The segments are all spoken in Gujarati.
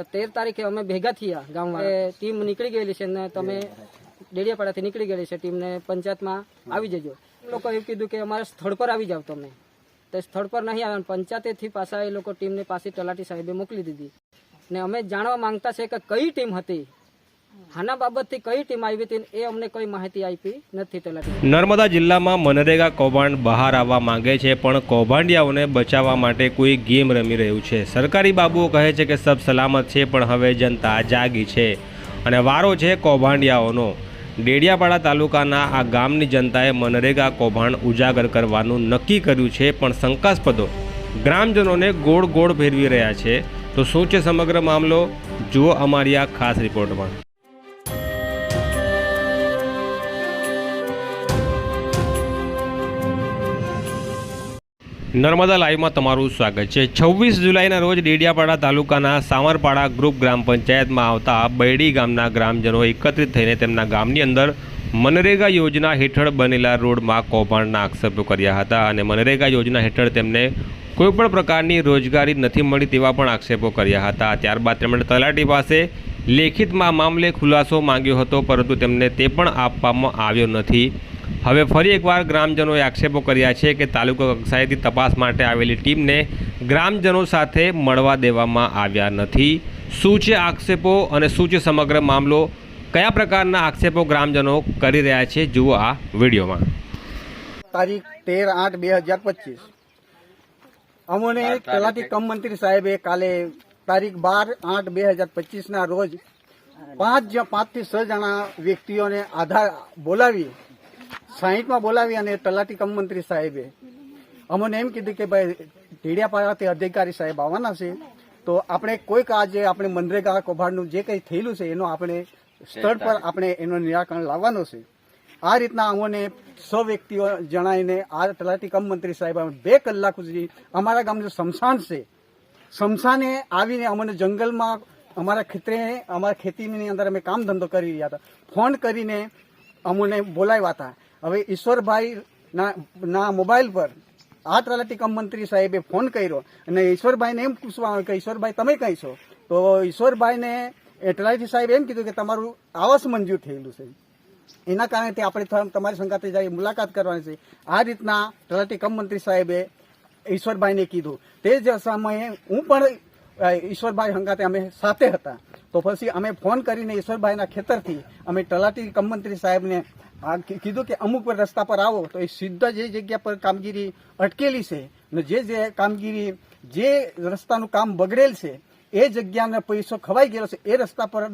તો તેર તારીખે અમે ભેગા થયા ગામમાં ટીમ નીકળી ગયેલી છે ને તમે ડેડિયાપાડાથી નીકળી ગયેલી છે ટીમને પંચાયતમાં આવી જજો. લોકો એવું કીધું કે અમારા સ્થળ પર આવી જાવ તમે. તો સ્થળ પર નહીં આવે પંચાયતેથી પાછા એ લોકો ટીમને પાછી તલાટી સાહેબે મોકલી દીધી. ને અમે જાણવા માંગતા છે કે કઈ ટીમ હતી? આના બાબતથી કઈ ટીમ આવી હતી એ અમને કોઈ માહિતી આપી નથી નર્મદા જિલ્લામાં મનરેગા કૌભાંડ બહાર આવવા માંગે છે, પણ કૌભાંડિયાઓને બચાવવા માટે કોઈ ગેમ રમી રહ્યું છે. સરકારી બાબુઓ કહે છે કે સબ સલામત છે, પણ હવે જનતા જાગી છે અને વારો છે કૌભાંડિયાઓનો. ડેડિયાપાડા તાલુકાના આ ગામની જનતાએ મનરેગા કૌભાંડ ઉજાગર કરવાનું નક્કી કર્યું છે, પણ શંકાસ્પદો ગ્રામજનોને ગોળ ગોળ ફેરવી રહ્યા છે. તો શું છે સમગ્ર મામલો, જુઓ અમારી આ ખાસ રિપોર્ટમાં. નર્મદા લાઈવમાં તમારું સ્વાગત છે. છવ્વીસ જુલાઈના રોજ ડેડિયાપાડા તાલુકાના સામરપાડા ગ્રુપ ગ્રામ પંચાયતમાં આવતા બૈડી ગામના ગ્રામજનો એકત્રિત થઈને તેમના ગામની અંદર મનરેગા યોજના હેઠળ બનેલા રોડમાં કૌભાંડના આક્ષેપો કર્યા હતા અને મનરેગા યોજના હેઠળ તેમને કોઈપણ પ્રકારની રોજગારી નથી મળી તેવા પણ આક્ષેપો કર્યા હતા. ત્યારબાદ તેમણે તલાટી પાસે લેખિતમાં મામલે ખુલાસો માંગ્યો હતો, પરંતુ તેમને તે પણ આપવામાં આવ્યો નથી. હવે ફરી એકવાર ગ્રામજનોએ આક્ષેપો કર્યા છે કે તાલુકા કક્ષાએથી તપાસ માટે આવેલી ટીમને ગ્રામજનો સાથે મળવા દેવામાં આવ્યા નથી. શું છે આક્ષેપો અને શું છે સમગ્ર મામલો કયા પ્રકારના આક્ષેપો ગ્રામજનો કરી રહ્યા છે જુઓ આ વિડીયોમાં. તારીખ તેર આઠ બે હજાર પચીસ. અમોને તલાટી કમ મંત્રી સાહેબે કાલે તારીખ બાર આઠ બે હજાર પચીસના રોજ પાંચ પાંચથી છ જણા વ્યક્તિઓને આધાર બોલાવી સાહીઠમાં બોલાવી અને તલાટી કમ મંત્રી સાહેબે અમને એમ કીધું કે ભાઈ, ઢીડિયાપાડાથી અધિકારી સાહેબ આવવાના છે, તો આપણે કોઈક આજે આપણે મનરેગા કૌભાંડનું જે કંઈ થયેલું છે, એનો આપણે સ્થળ પર આપણે એનું નિરાકરણ લાવવાનું છે. આ રીતના અમોને સો વ્યક્તિઓ જણાવીને આ તલાટી કમ મંત્રી સાહેબ બે કલાક સુધી અમારા ગામનું સ્મશાન છે સ્મશાને આવીને અમને જંગલમાં અમારા ખેતરે, અમારા ખેતીની અંદર અમે કામ ધંધો કરી રહ્યા હતા. ફોન કરીને અમને બોલાવ્યા હતા. હવે ઈશ્વરભાઈ ના મોબાઈલ પર આ તલાટી કમ મંત્રી સાહેબે ફોન કર્યો અને ઈશ્વરભાઈને એમ પૂછવા કે ઈશ્વરભાઈ, તમે કઈ છો? તો ઈશ્વરભાઈને તલાટી સાહેબ એમ કીધું કે તમારું આવાસ મંજૂર થયેલું છે. એના કારણે આપણે તમારી સંગાતે જઈ મુલાકાત કરવાની છે. આ રીતના તલાટી કમ મંત્રી સાહેબે ઈશ્વરભાઈને કીધું. તે જ સમયે હું પણ ઈશ્વરભાઈ હંગાતે અમે સાથે હતા. તો પછી અમે ફોન કરીને ઈશ્વરભાઈના ખેતરથી અમે તલાટી કમ મંત્રી સાહેબને આ કીધું કે અમુક પર રસ્તા પર આવો તો એ સીધા જે જગ્યા પર કામગીરી અટકેલી છે ને જે જે કામગીરી જે રસ્તાનું કામ બગડેલ છે, એ જગ્યાનો પૈસો ખવાઈ ગયેલો છે, એ રસ્તા પર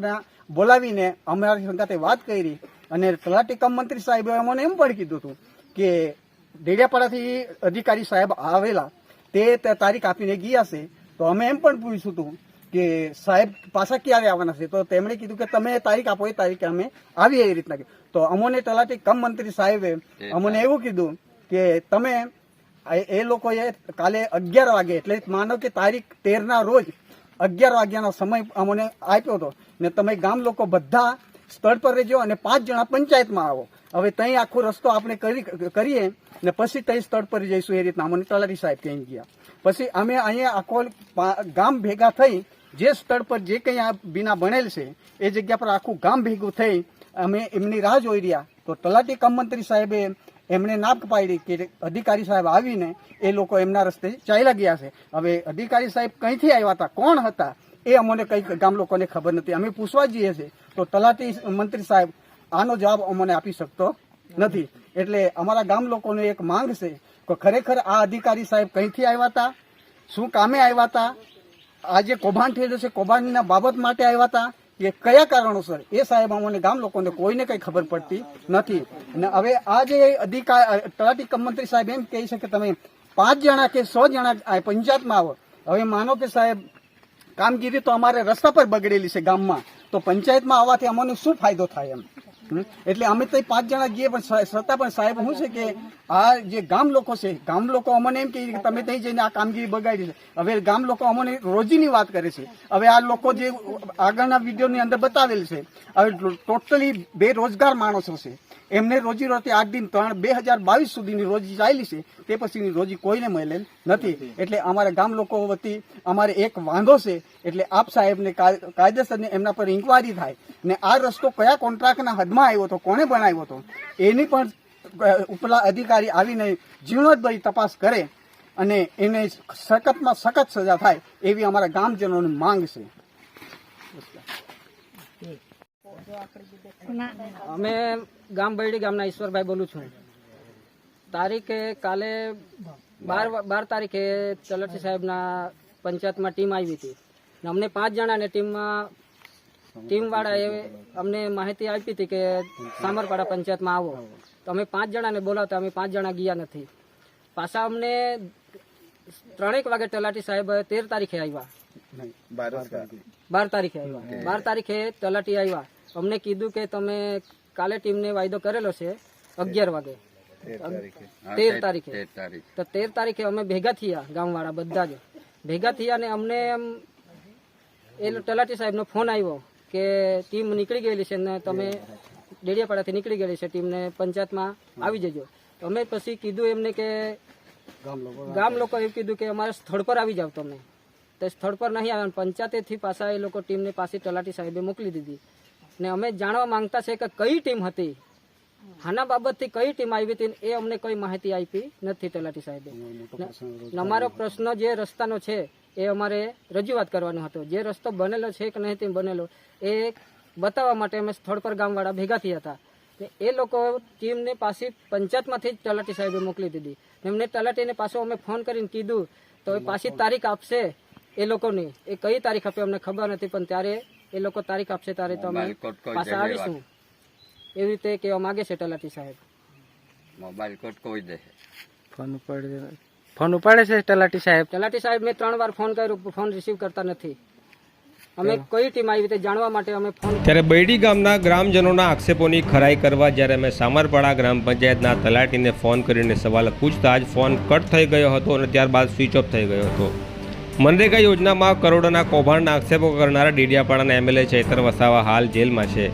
બોલાવીને અમારી સંગાતે વાત કરી અને તલાટી કામ મંત્રી સાહેબે અમને એમ પણ કીધું હતું કે ડેડિયાપાડાથી અધિકારી સાહેબ આવેલા તે તારીખ આપીને ગયા છે, તો અમે એમ પણ પૂછ્યું હતું કે સાહેબ પાછા ક્યારે આવવાના છે? તો તેમણે કીધું કે તમે તારીખ આપો એ તારીખે અમે આવીએ એ રીતના તો અમોને તલાટી કમ મંત્રી સાહેબે અમને એવું કીધું કે તમે એ લોકોએ કાલે અગિયાર વાગે એટલે માનો કે તારીખ તેરના રોજ અગિયાર વાગ્યાનો સમય અમને આપ્યો હતો. ને તમે ગામ લોકો બધા સ્થળ પર રહેજો અને પાંચ જણા પંચાયતમાં આવો. હવે ત્યાં આખો રસ્તો આપણે કરી કરીએ ને પછી ત્યાં સ્થળ પર જઈશું એ રીતના. અમને તલાટી સાહેબ ત્યાં ગયા. પછી અમે અહીંયા આખો ગામ ભેગા થઈ જે સ્થળ પર જે કંઈ આ બીના બનેલ છે, એ જગ્યા પર આખું ગામ ભેગું થઈ અમે એમની રાહ જોઈ રહ્યા. તો તલાટી કમ મંત્રી સાહેબે એમણે ના પાડી કે અધિકારી સાહેબ આવીને એ લોકો એમના રસ્તે ચાલ્યા ગયા છે. હવે અધિકારી સાહેબ કંઈથી આવ્યા હતા, કોણ હતા, એ અમને કંઈક ગામ લોકોને ખબર નથી. અમે પૂછવા જઈએ છીએ. તો તલાટી મંત્રી સાહેબ આનો જવાબ અમને આપી શકતો નથી. એટલે અમારા ગામ લોકોને એક માંગ છે કે ખરેખર આ અધિકારી સાહેબ કંઈથી આવ્યા હતા, શું કામે આવ્યા હતા આ જે કૌભાંડ થયેલું છે. કૌભાંડના બાબત માટે આવ્યા હતા. કે કયા કારણોસર? એ સાહેબ અમને ગામ લોકોને કોઈને કઈ ખબર પડતી નથી. અને હવે આ જે અધિકાર તલાટી કમમંત્રી સાહેબ એમ કહે છે કે તમે પાંચ જણા કે સો જણા પંચાયતમાં આવો. હવે માનો કે સાહેબ કામગીરી તો અમારે રસ્તા પર બગડેલી છે ગામમાં. તો પંચાયતમાં આવવાથી અમને શું ફાયદો થાય એમ? એટલે અમે તો પાંચ જણા જઈએ પણ છતાં પણ સાહેબ શું છે કે આ જે ગામ લોકો છે, ગામ લોકો અમને એમ કે તમે ત્યાં જઈને આ કામગીરી બગાડી છે હવે ગામ લોકો અમને રોજીની વાત કરે છે. હવે આ લોકો જે આગળના વિડીયોની અંદર બતાવેલ છે, હવે ટોટલી બેરોજગાર માણસો છે. એમને રોજી રોટી આઠ દિન ત્રણ બે હજાર બાવીસ સુધીની રોજી ચાલી છે. તે પછીની રોજી કોઈને મળેલ નથી. એટલે અમારા ગામ લોકો વતી અમારે એક વાંધો છે. એટલે આપ સાહેબને કાયદેસરને એમના પર ઇન્કવાયરી થાય. ને આ રસ્તો કયા કોન્ટ્રાક્ટના હદમાં આવ્યો હતો કોને બનાવ્યો હતો એની પણ ઉપલા અધિકારી આવીને જીર્ણોદભરી તપાસ કરે અને એને સખતમાં સખત સજા થાય એવી અમારા ગામજનોની માંગ છે. અમે ગામ બરડી ગામના ઈશ્વરભાઈ બોલું છું. તારીખે કાલે બાર બાર તારીખે તલાટી સાહેબના પંચાયતમાં ટીમ આવી હતી. અમને પાંચ જણાને ટીમમાં ટીમવાળાએ અમને માહિતી આપી હતી કે સામરપાડા પંચાયતમાં આવો. તો અમે પાંચ જણાને બોલાવતા અમે પાંચ જણા ગયા નથી. પાછા અમને ત્રણેક વાગે તલાટી સાહેબ તેર તારીખે આવ્યા. બાર તારીખે આવ્યા. બાર તારીખે તલાટી આવ્યા. અમને કીધું કે તમે કાલે ટીમને વાયદો કરેલો છે અગિયાર વાગે. તેર તારીખે. તો તેર તારીખે અમે ભેગા થયા ગામવાળા બધા જ. ભેગા થયા ને અમને એમ એ તલાટી સાહેબનો ફોન આવ્યો કે ટીમ નીકળી ગયેલી છે ને તમે ડેડિયાપાડાથી નીકળી ગયેલી છે ટીમને પંચાયતમાં આવી જજો. તો અમે પછી કીધું એમને કે ગામ લોકો એવું કીધું કે અમારે સ્થળ પર આવી જાવ તમે. તો સ્થળ પર નહીં આવે પંચાયતેથી પાછા એ લોકો ટીમને પાછી તલાટી સાહેબે મોકલી દીધી. ને અમે જાણવા માંગતા છે કે કઈ ટીમ હતી? આના બાબતથી કઈ ટીમ આવી હતી એ અમને કોઈ માહિતી આપી નથી તલાટી સાહેબે. અમારો પ્રશ્ન જે રસ્તાનો છે એ અમારે રજૂઆત કરવાનો હતો. જે રસ્તો બનેલો છે કે નહીં તે બનેલો એ બતાવવા માટે અમે સ્થળ પર ગામવાળા ભેગા થયા હતા. એ લોકો ટીમને પાછી પંચાયતમાંથી જ તલાટી સાહેબે મોકલી દીધી. એમને તલાટીને પાછો અમે ફોન કરીને કીધું તો એ પાછી તારીખ આપશે એ લોકોની. એ કઈ તારીખ આપે અમને ખબર નથી પણ ત્યારે એ લોકો તારીખ આપશે ત્યારે તો અમે પાછા આવીશું. એવી રીતે કહેવા માંગે છે તલાટી સાહેબ. મોબાઈલ કોટ કોઈ દે. ફોન ઉપાડે ફોન ઉપાડે છે તલાટી સાહેબ? તલાટી સાહેબ મેં ત્રણ વાર ફોન કર્યો ફોન રિસીવ કરતા નથી. અમે કઈ ટીમ આવી રીતે જાણવા માટે અમે ફોન ત્યારે બૈડી ગામના ગ્રામજનોના આક્ષેપોની ખરાઈ કરવા જ્યારે અમે સામરપાડા ગ્રામ પંચાયતના તલાટીને ફોન કરીને સવાલ પૂછતા જ ફોન કટ થઈ ગયો હતો અને ત્યારબાદ સ્વિચ ઓફ થઈ ગયો હતો. મનરેગા યોજનામાં કરોડોના કૌભાંડના આક્ષેપો કરનારા ડીડિયાપાડાના એમએલએ ચૈતર વસાવા હાલ જેલમાં છે.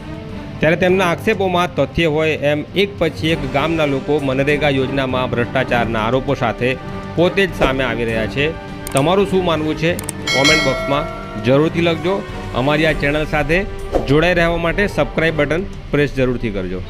ત્યારે તેમના આક્ષેપોમાં તથ્ય હોય એમ એક પછી એક ગામના લોકો મનરેગા યોજનામાં ભ્રષ્ટાચારના આરોપો સાથે પોતે જ સામે આવી રહ્યા છે. તમારું શું માનવું છે? કોમેન્ટ બોક્સમાં જરૂરથી લખજો. અમારી આ ચેનલ સાથે જોડાઈ રહેવા માટે સબસ્ક્રાઈબ બટન પ્રેસ જરૂરથી કરજો.